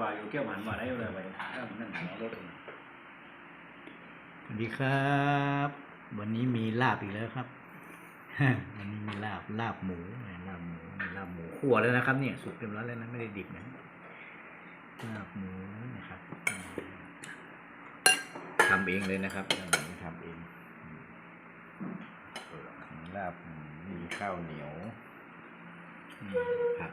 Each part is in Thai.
ว่าอยู่เกี่ยวมันว่าได้เลยไปถ้ามันนั่งหัวรถสวัสดีครับ วันนี้มีลาบอีกแล้วครับวันนี้มีลาบลาบหมูลาบหมูลาบหมูขั่วแล้วนะครับ เนี่ยสุกเรียบร้อยแล้วนะไม่ได้ดิบนะลาบหมูนะครับทำเองเลยนะครับทำเองทำเองลาบหมูมีข้าวเหนียวผัก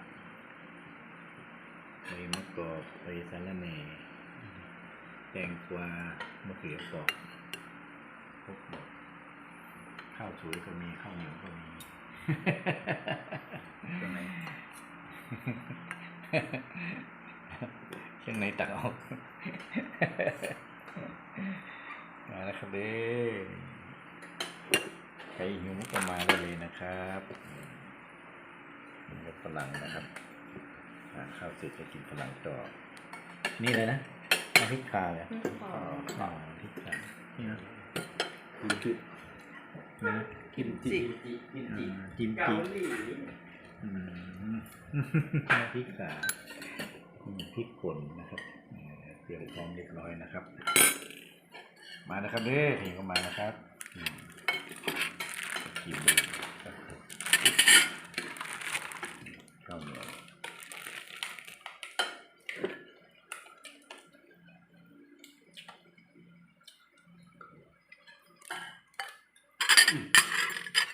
ใบมะกอกใบสะระแหน่แตงกวามะเขือเปอกพวกดอกข้าวสวยก็มีข้าวเหนียวก็มีตรงไหนเครื่องในตักออกมาแล้วครับเด้ใครหิวก็มาได้เลยนะครับนี่ก็ฝรั่งนะครับหา ข้าวเสร็จจะกินฝรั่งต่อ นี่เลยนะน้ำพริกคาเลยอืมขออ๋อน้ำพริกคานี่นะกิมจินะกิมจิกิมจิอ่าจิมเกาจิหลีอืมน้ำพริกขาอืมพริกป่นนะครับเอ่อเตรียมพร้อมเรียบร้อยนะครับ มานะครับเด้อทีก็มานะครับอืมกินดูครับข้าวเหนียว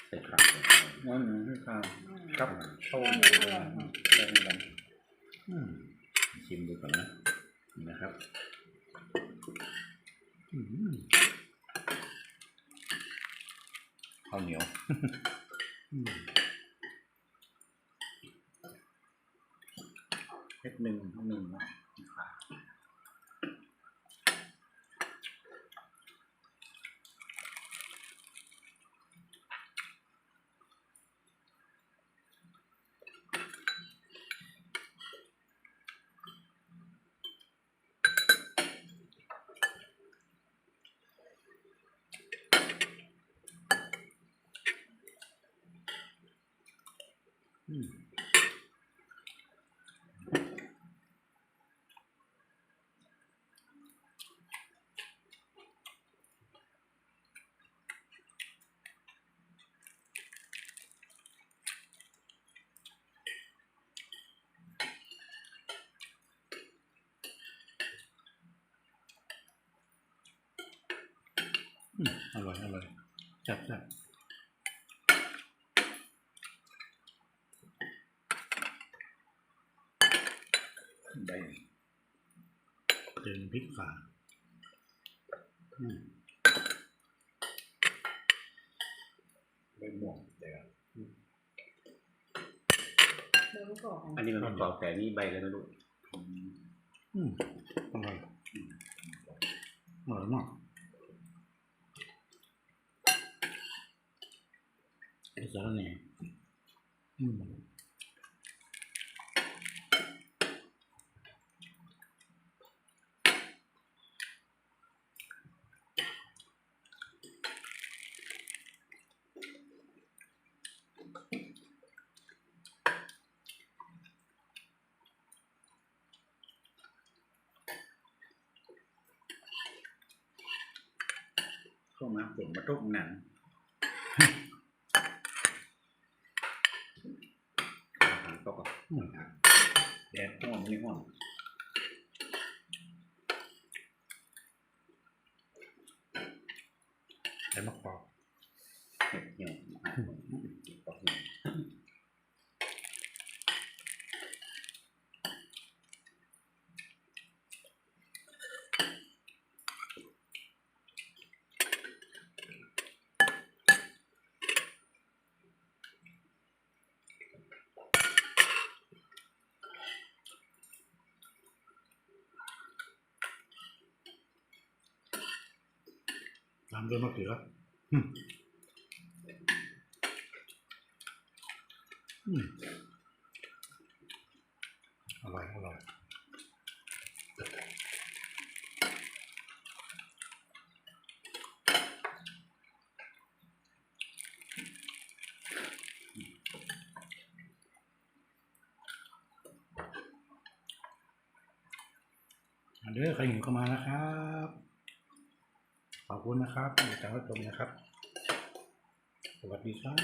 ใส่ครับนั่นให้ข้าวครับเข้าหมูเลยนะใส่กันอืมชิมดูก่อนนะนะครับข้าวเหนียวเม็ดหนึ่งหนึ่งนะขาอื อืมอร่อย อร่อยแซ่บ แซ่บใบเติมพริกขาอืมใบม่วงเดี๋ยวเดินก่อนอันนี้มันกรอบแต่นี่ใบแล้วนะลูกอืมอร่อยอร่อยมากไอ้สารแหน่อืม เข้ามาฝนมาทุกหนังอาหารก็ก็แดดห้อนไม่ห้อน ใส่มะกอก เห็ดเหี่ยวอาหารก็เหี่ยว ตามด้วยมะเขืออืมอืมอร่อยอร่อยอันเด้อใครหิวเข้ามานะครับ ขอบคุณนะครับติดตามรับชมนะครับ สวัสดีครับ